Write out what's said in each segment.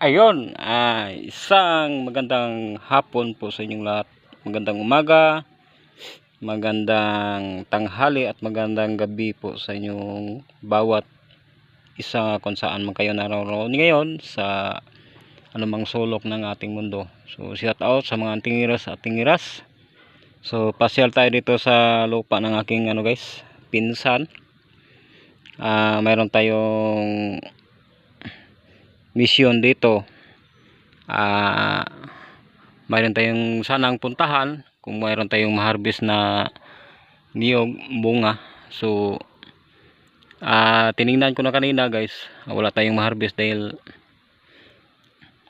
Ayun, ah, isang magandang hapon po sa inyong lahat. Magandang umaga, magandang tanghali at magandang gabi po sa inyong bawat isa kung saan man kayo naroon ngayon sa anumang sulok ng ating mundo. So shout out sa mga tingiras at tingiras. So pasyal tayo dito sa lupa ng aking ano guys, pinsan. Ah, mayroon tayong mission dito. Ah mayroon tayong sanang puntahan kung mayroon tayong ma-harvest na niyog bunga. So ah tiningnan ko na kanina guys wala tayong ma-harvest dahil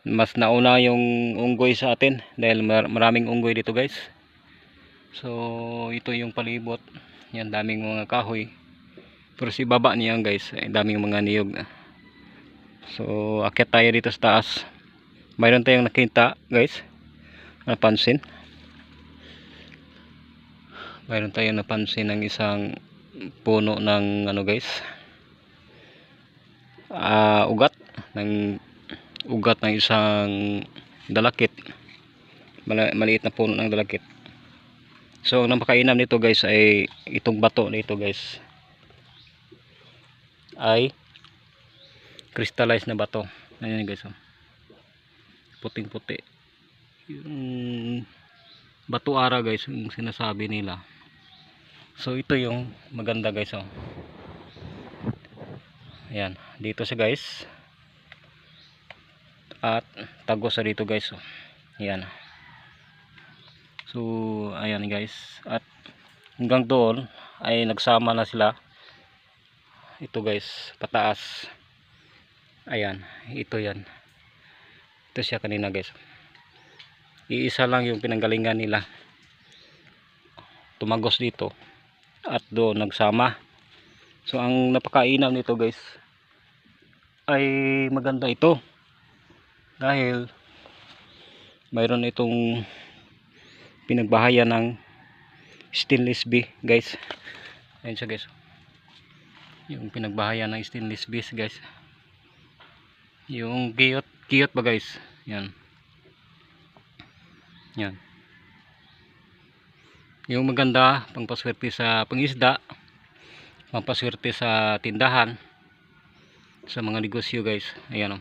mas nauna yung unggoy sa atin dahil mar- maraming unggoy dito guys. So ito yung palibot. Yan daming mga kahoy. Pero si baba niyan guys ay daming mga niyog So, akyat tayo dito sa taas. Mayroon tayong nakita, guys. Napansin. Mayroon tayong napansin ng isang puno ng ano, guys. Ah, ugat ng ugat ng isang dalakit. Mala, maliit na puno ng dalakit. So, ang napakainam nito, guys, ay itong bato nito, guys. Ay crystallized na bato. Ayan guys oh. puting puti yung bato ara guys yung sinasabi nila. So ito yung maganda guys oh. ayan dito siya guys. At tagos sa dito guys oh. ayan. So ayan guys. At hanggang doon ay nagsama na sila. Ito guys pataas ayan ito yan. Ito siya kanina guys. Iisa lang yung pinanggalingan nila. Tumagos dito at doon nagsama. So ang napakainam nito guys ay maganda ito. Dahil mayroon itong pinagbahayan ng stainless B guys. Ayun siya guys. Yung pinagbahayan ng stainless B guys yung kiyot kiyot ba guys? Yan. Yan. Yung maganda pangpaswerte sa pangisda pampaswerte sa tindahan sa mga negosyo guys. Ayan o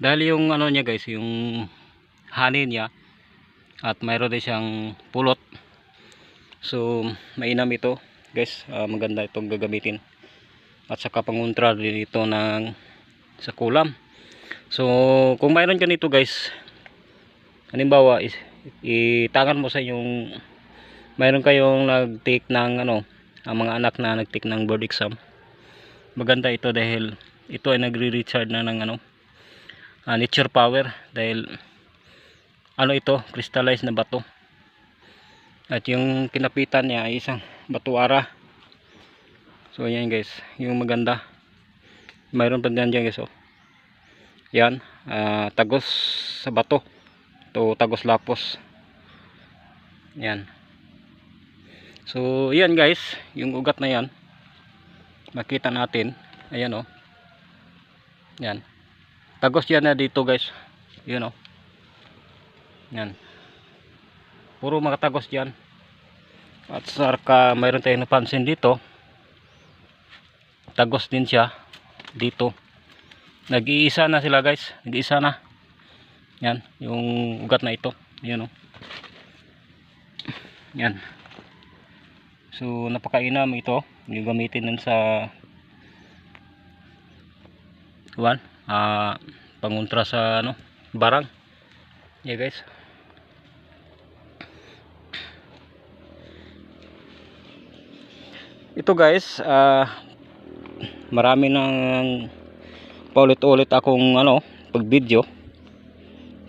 dahil yung ano niya guys yung honey niya at mayroon din siyang pulot. So mainam ito guys. Uh, maganda itong gagamitin. At saka panguntra din ito ng sa kulam So, kung mayroon ka nito guys, halimbawa, itangan mo sa yung mayroon kayong nag-take ng ano, ang mga anak na nag-take ng board exam. Maganda ito dahil ito ay nagre-recharge na ng ano, uh, nature power dahil ano ito, crystallized na bato. At yung kinapitan niya ay isang batuara. So, yan guys, yung maganda. Mayroon pa dyan dyan guys, oh yan uh, tagos sa bato. To tagos lapos. Yan. So yan guys yung ugat na yan. Makita natin. Ayan oh. yan. Tagos yan na dito guys. Yan o oh. yan. Puro makatagos dyan. At sarka mayroon tayong napansin dito. Tagos din siya dito nag-iisa na sila guys. Nag-iisa na. Yan yung ugat na ito. Yan o oh. yan. So napakainam ito. Yung gamitin nun sa kuwan uh, panguntra sa ano barang. Yeah guys. Ito guys uh, marami ng paulit-ulit akong ano pag video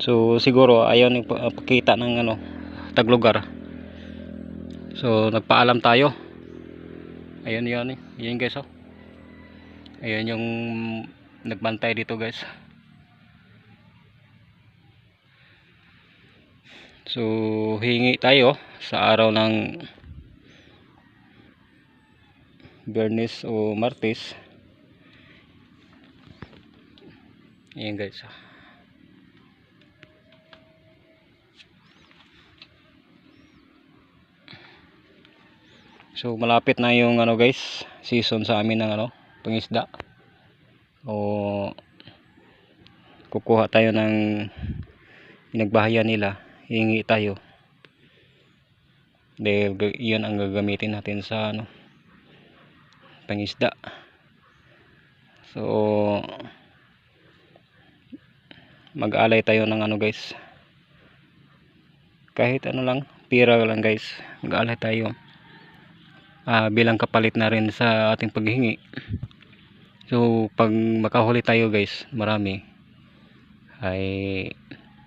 so siguro ayaw nang pakita ng ano taglugar so nagpaalam tayo. Ayun yun yun guys oh. Ayun yung nagbantay dito guys. So hingi tayo sa araw ng Bernis o Martes ayan guys ah. so malapit na yung ano guys season sa amin ng ano pangisda. O kukuha tayo ng nagbahaya nila. Hingi tayo. Dahil yun ang gagamitin natin sa ano pangisda. So mag-alay tayo ng ano guys. Kahit ano lang, pira lang guys. Mag-alay tayo ah, bilang kapalit na rin sa ating paghingi so pag makahuli tayo guys marami ay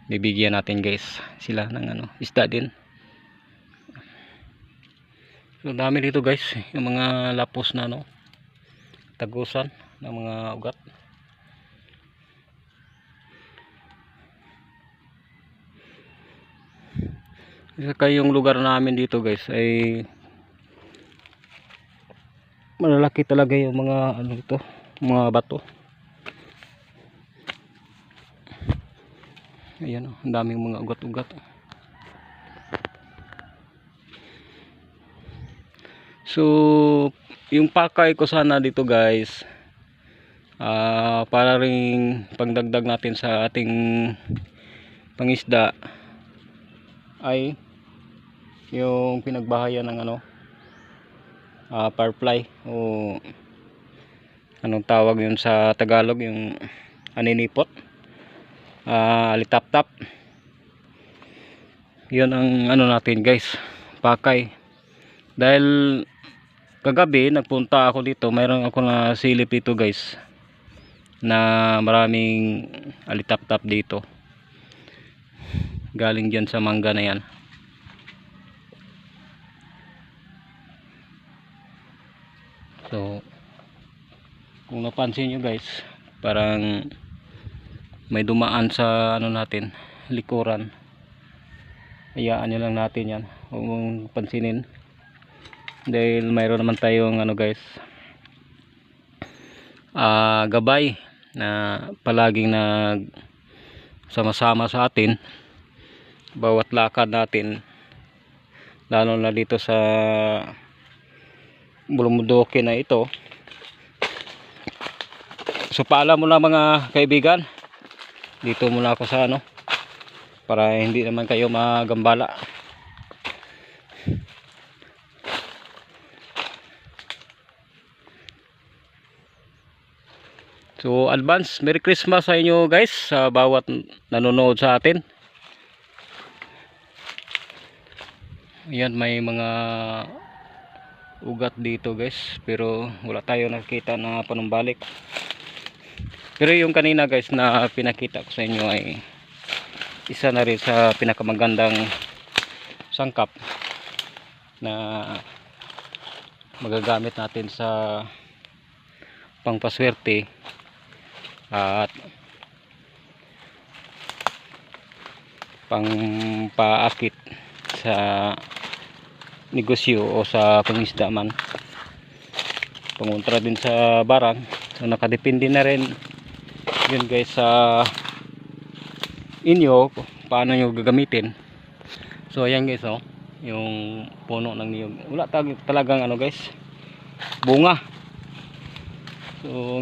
bibigyan natin guys sila ng ano isda din so dami dito guys yung mga lapos na ano tagusan ng mga ugat saka yung lugar namin dito guys ay malalaki talaga yung mga ano ito mga bato. Ayan oh, ang daming mga ugat-ugat. So yung pakay ko sana dito guys ah para ring pagdagdag natin sa ating pangisda ay yung pinagbahayan ng ano uh, firefly o anong tawag yun sa Tagalog yung aninipot uh, alitap-tap. Yun ang ano natin guys pakay. Dahil kagabi nagpunta ako dito mayroon ako na silip dito guys na maraming alitap-tap dito. Galing dyan sa mangga na yan So, kung napansin nyo guys, parang may dumaan sa ano natin, likuran. Hayaan nyo lang natin yan. Huwag pansinin. Dahil mayroon naman tayong ano guys, ah gabay na palaging nag sama-sama sa atin bawat lakad natin lalo na dito sa bulumudoke na ito. So paalam mo na mga kaibigan. Dito muna ako sa ano para hindi naman kayo magambala. So advance Merry Christmas sa inyo guys sa bawat nanonood sa atin. Ayan may mga ugat dito guys. Pero wala tayo nakita na panumbalik. Pero yung kanina guys na pinakita ko sa inyo ay isa na rin sa pinakamagandang sangkap na magagamit natin sa pangpaswerte at pangpaakit sa negosyo o sa pangisda man. Pangontra din sa barang. So nakadepende na rin yun guys sa inyo paano nyo gagamitin. So ayan guys oh yung puno ng niyog. Wala talagang ano guys bunga. So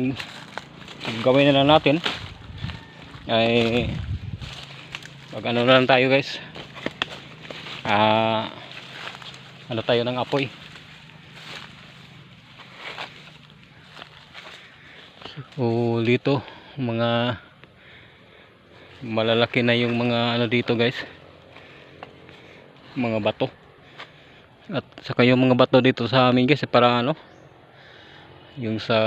gawin na lang natin ay pag ano na lang tayo guys. Ah ano tayo ng apoy? So dito mga malalaki na yung mga ano dito guys. Mga bato. At saka yung mga bato dito sa amin guys para ano yung sa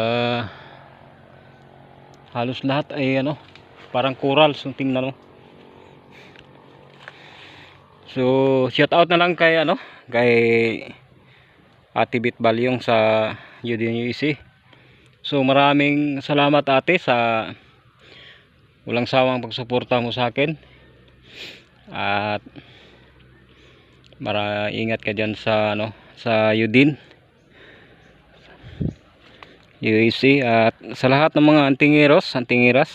halos lahat ay ano parang coral yung tingnan mo So, shout out na lang kay ano, kay Ate Bit Balyong sa UDNUEC. So, maraming salamat ate sa walang sawang pagsuporta mo sa akin. At mara ingat ka diyan sa ano, sa Udin. UEC at sa lahat ng mga antingiros, antingiras.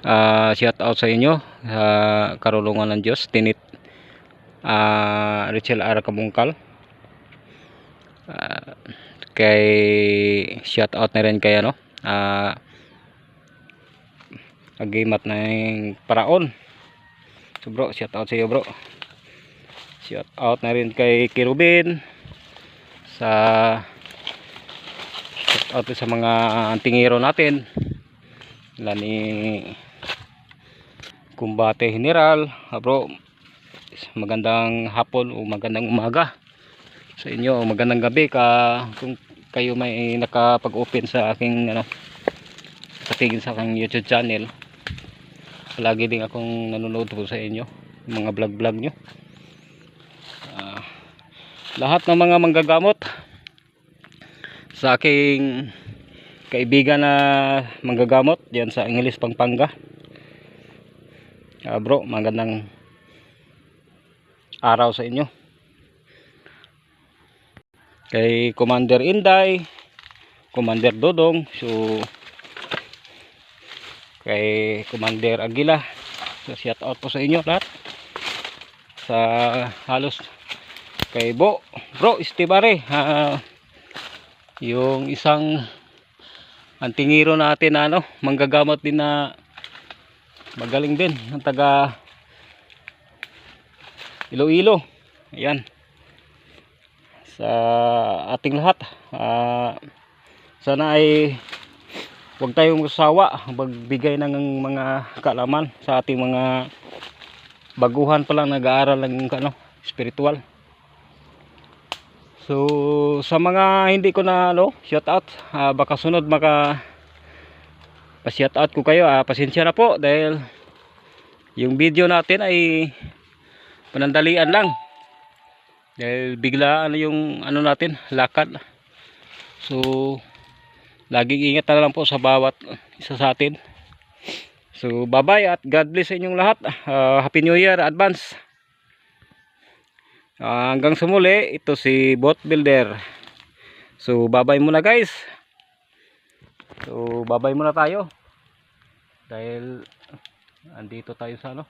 Uh, shout out sa inyo sa karulungan ng Diyos. Tinit uh, Richel R. Kabungkal. Ah, kay shout out na rin kay ano ah agimat na yung paraon. So bro shout out sa iyo bro. Shout out na rin kay Kirubin sa shout out sa mga antingero natin. Sila ni Kumbate General. Bro magandang hapon o magandang umaga sa inyo magandang gabi ka kung kayo may nakapag-open sa aking ano patigin sa aking YouTube channel. Palagi din akong nanonood po sa inyo mga vlog vlog nyo. Ah, lahat ng mga manggagamot sa aking kaibigan na manggagamot diyan sa English Pampanga. Ah, bro magandang araw sa inyo. Kay Commander Inday Commander Dodong so kay Commander Aguila so shout out po sa inyo lahat. Sa halos kay Bo bro Estibare ah, yung isang antingiro natin na ano manggagamot din na magaling din ng taga Iloilo. Ayan. Sa ating lahat. Ah, sana ay huwag tayong magsawa. Magbigay ng mga kaalaman sa ating mga baguhan pa lang nag-aaral ng ano, spiritual. So sa mga hindi ko na ano, shout out ah, baka sunod maka pa shout out ko kayo. Ah, pasensya na po dahil yung video natin ay panandalian lang. Dahil bigla ano yung ano natin lakad. So laging ingat na lang po sa bawat isa sa atin. So bye bye at God bless sa inyong lahat. Ah, happy new year advance. Ah, hanggang sa muli ito si bot builder. So bye bye muna guys. So bye bye muna tayo. Dahil andito tayo sa ano